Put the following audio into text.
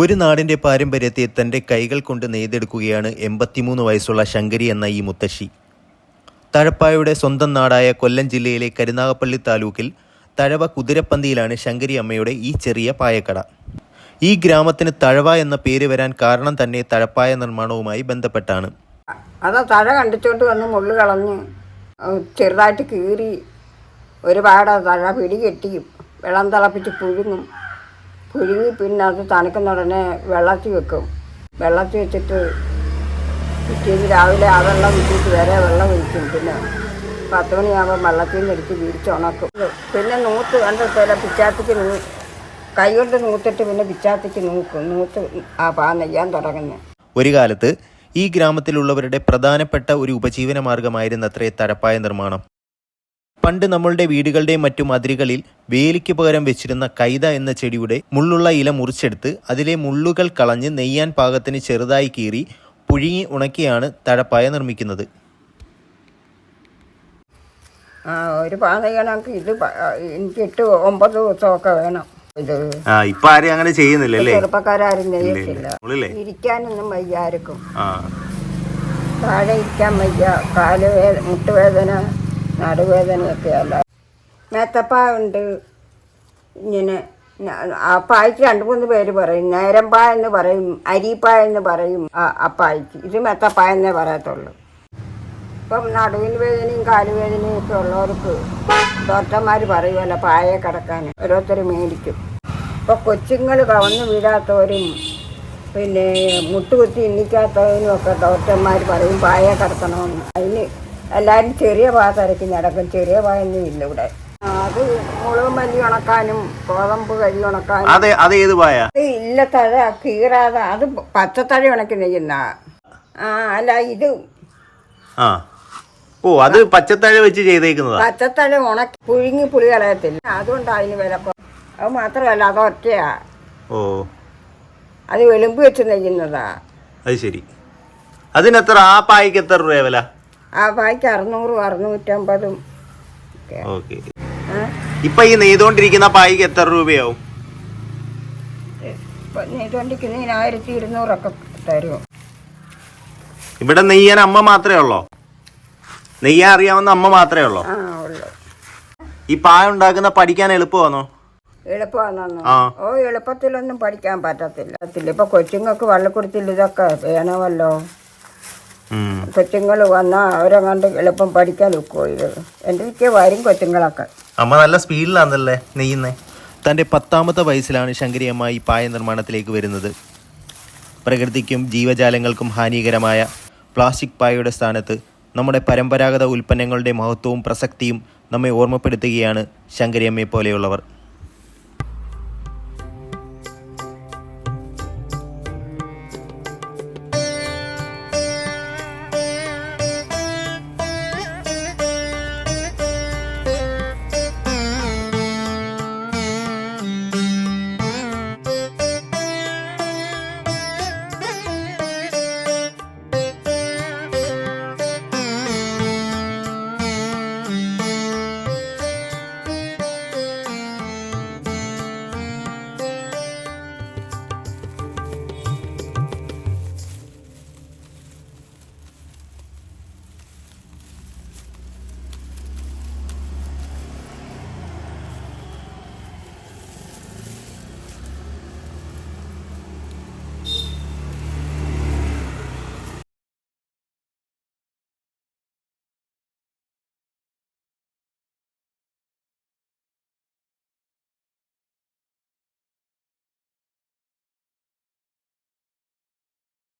ഒരു നാടിന്റെ പാരമ്പര്യത്തെ തന്റെ കൈകൾ കൊണ്ട് നെയ്തെടുക്കുകയാണ് എൺപത്തിമൂന്ന് വയസ്സുള്ള ശങ്കരി എന്ന ഈ മുത്തശ്ശി. തഴപ്പായുടെ സ്വന്തം നാടായ കൊല്ലം ജില്ലയിലെ കരുനാഗപ്പള്ളി താലൂക്കിൽ തഴവ കുതിരപ്പന്തിയിലാണ് ശങ്കരി അമ്മയുടെ ഈ ചെറിയ പായക്കട. ഈ ഗ്രാമത്തിന് തഴവ എന്ന പേര് വരാൻ കാരണം തന്നെ തഴപ്പായ നിർമ്മാണവുമായി ബന്ധപ്പെട്ടാണ്. അത് തഴ കണ്ടിച്ചോണ്ട് വന്ന് മുള്ളു കളഞ്ഞ് ചെറുതായിട്ട് കീറി ഒരുപാട് തഴ പിടികെട്ടിയും കെട്ടി വെള്ളം തിളപ്പിച്ച് പുഴുങ്ങും. പുഴുങ്ങി പിന്നെ അത് തണുക്കുന്ന ഉടനെ വെള്ളത്തിൽ വെക്കും. വെള്ളത്തിൽ വെച്ചിട്ട് പിറ്റേന്ന് രാവിലെ ആ വെള്ളം വിട്ടിട്ട് വേറെ വെള്ളം ഒഴിക്കും പിന്നെ പത്ത് മണിയാകുമ്പോൾ വെള്ളത്തിൽ നിന്ന് എടുത്ത് വിരിച്ചുണക്കും പിന്നെ നൂത്ത് കണ്ടിട്ടില്ല പിച്ചാത്തിക്ക് നൂ കൈ കൊണ്ട് നൂത്തിട്ട് പിന്നെ പിച്ചാത്തിക്ക് നൂക്കും. നൂത്ത് ആ പാ നെയ്യാൻ തുടങ്ങുന്നത് ഒരു കാലത്ത് ഈ ഗ്രാമത്തിലുള്ളവരുടെ പ്രധാനപ്പെട്ട ഒരു ഉപജീവന മാർഗമായിരുന്നത്രേ തഴപ്പായ നിർമ്മാണം. പണ്ട് നമ്മളുടെ വീടുകളുടെയും മറ്റും അതിരുകളിൽ വേലിക്ക് പകരം വെച്ചിരുന്ന കൈത എന്ന ചെടിയുടെ മുള്ളുള്ള ഇല മുറിച്ചെടുത്ത് അതിലെ മുള്ളുകൾ കളഞ്ഞ് നെയ്യാൻ പാകത്തിന് ചെറുതായി കീറി പുഴുങ്ങി ഉണക്കിയാണ് തഴപ്പായ നിർമ്മിക്കുന്നത്. ആ ഒരു പാത കണക്ക് ഇത് എനിക്ക് എട്ട് ഒമ്പത് ദിവസമൊക്കെ വേണം. ഇത് ആ ഇപ്പൊ ആരും അങ്ങനെ ചെയ്യുന്നില്ലല്ലേ ചെറുപ്പക്കാരും നെയ്യത്തില്ല ഉള്ളില്ലേ ഇരിക്കാനൊന്നും വയ്യ ആർക്കും. ആ. താഴെ ഇരിക്കാൻ വയ്യ. കാൽ വേദ മുട്ടുവേദന. നടുവേദനയൊക്കെ അല്ല മേത്തപ്പ ഉണ്ട് ഇങ്ങനെ ആ പായ്ക്ക് രണ്ട് മൂന്ന് പേര് പറയും. നേരമ്പായ എന്ന് പറയും അരിപ്പായ എന്ന് പറയും അപ്പായ്ക്ക് അപ്പായിക്ക് ഇത് മെത്തപ്പായ എന്നേ പറയത്തുള്ളൂ. ഇപ്പം നടുവിന് വേദനയും കാലുവേദനയും ഒക്കെ ഉള്ളവർക്ക് ഡോക്ടർമാർ പറയുമല്ലോ പായയെ കിടക്കാൻ ഓരോരുത്തർ മേടിക്കും. ഇപ്പോൾ കൊച്ചുങ്ങൾ കവന്ന് വീഴാത്തവരും പിന്നെ മുട്ടുകുത്തി ഇന്നിക്കാത്തവരും ഒക്കെ ഡോക്ടർമാർ പറയും പായ കിടക്കണമെന്ന് അതിന് എല്ലാവരും ചെറിയ പാ തിരക്കി നടക്കും. ചെറിയ പായൊന്നും ഇല്ല ഇവിടെ. അത് മുളക് മല്ലി ഉണക്കാനും ഗോതമ്പ് കരി ഉണക്കാനും. അതെ അത് ഏത് പായ? അത് ഇല്ല തഴ കീറാതെ അത് പച്ചത്തഴ ഉണക്കി നെയ്യുന്ന ആ അല്ല ഇത് ആ. ഓ അത് പച്ചത്തഴ വെച്ച് ചെയ്തേക്കുന്നത്? പച്ചത്തഴ ഉണക്കി പുഴുങ്ങി പുളി കളയത്തില്ല. അതുകൊണ്ട് അതിന് വില. അത് മാത്രമല്ല അത് ഒറ്റയാ. ഓ. അത് വെളുമ്പ് വെച്ച് നെയ്യുന്നതാ. അത് ശരി. അതിനെത്ര ആ പായ്ക്ക് എത്ര രൂപ വില? ആ അറുന്നൂറും അറുന്നൂറ്റമ്പതും ഓക്കെ? ഇപ്പൊ ഈ നെയ്തോണ്ടിരിക്കുന്ന പായ്ക്ക് എത്ര രൂപയാവും? നെയ്തുകൊണ്ടിരിക്കുന്നതിന് ആയിരത്തി ഇരുന്നൂറൊക്കെ തരും ഇവിടെ നെയ്യാൻ അമ്മ മാത്രമേ ഉള്ളോ? നെയ്യാൻ അറിയാവുന്ന അമ്മ മാത്രമേ ഉള്ളോ? ഈ പായ ഉണ്ടാക്കുന്ന പഠിക്കാൻ എളുപ്പമാണോ? എളുപ്പമാണോ. ഓ എളുപ്പത്തിലൊന്നും പഠിക്കാൻ പറ്റത്തില്ല. ഇപ്പൊ കൊച്ചുങ്ങൾക്ക് വള്ളക്കുടത്തിൽ ഇതൊക്കെ വേണമല്ലോ. കൊച്ചുങ്ങൾ വന്നാൽ അവരെ കണ്ട് എളുപ്പം പഠിക്കാൻ ഒക്കുമോ ഇത്? എന്റെ വീട്ടിൽ വരും കൊച്ചുങ്ങളൊക്കെ. അമ്മ നല്ല സ്പീഡിലാണല്ലേ നെയ്യുന്നേ? തന്റെ പത്താമത്തെ വയസ്സിലാണ് ശങ്കരിയമ്മ ഈ പായ നിർമ്മാണത്തിലേക്ക് വരുന്നത്. പ്രകൃതിക്കും ജീവജാലങ്ങൾക്കും ഹാനികരമായ പ്ലാസ്റ്റിക് പായയുടെ സ്ഥാനത്ത് നമ്മുടെ പരമ്പരാഗത ഉൽപ്പന്നങ്ങളുടെ മഹത്വവും പ്രസക്തിയും നമ്മെ ഓർമ്മപ്പെടുത്തുകയാണ് ശങ്കരിയമ്മയെ പോലെയുള്ളവർ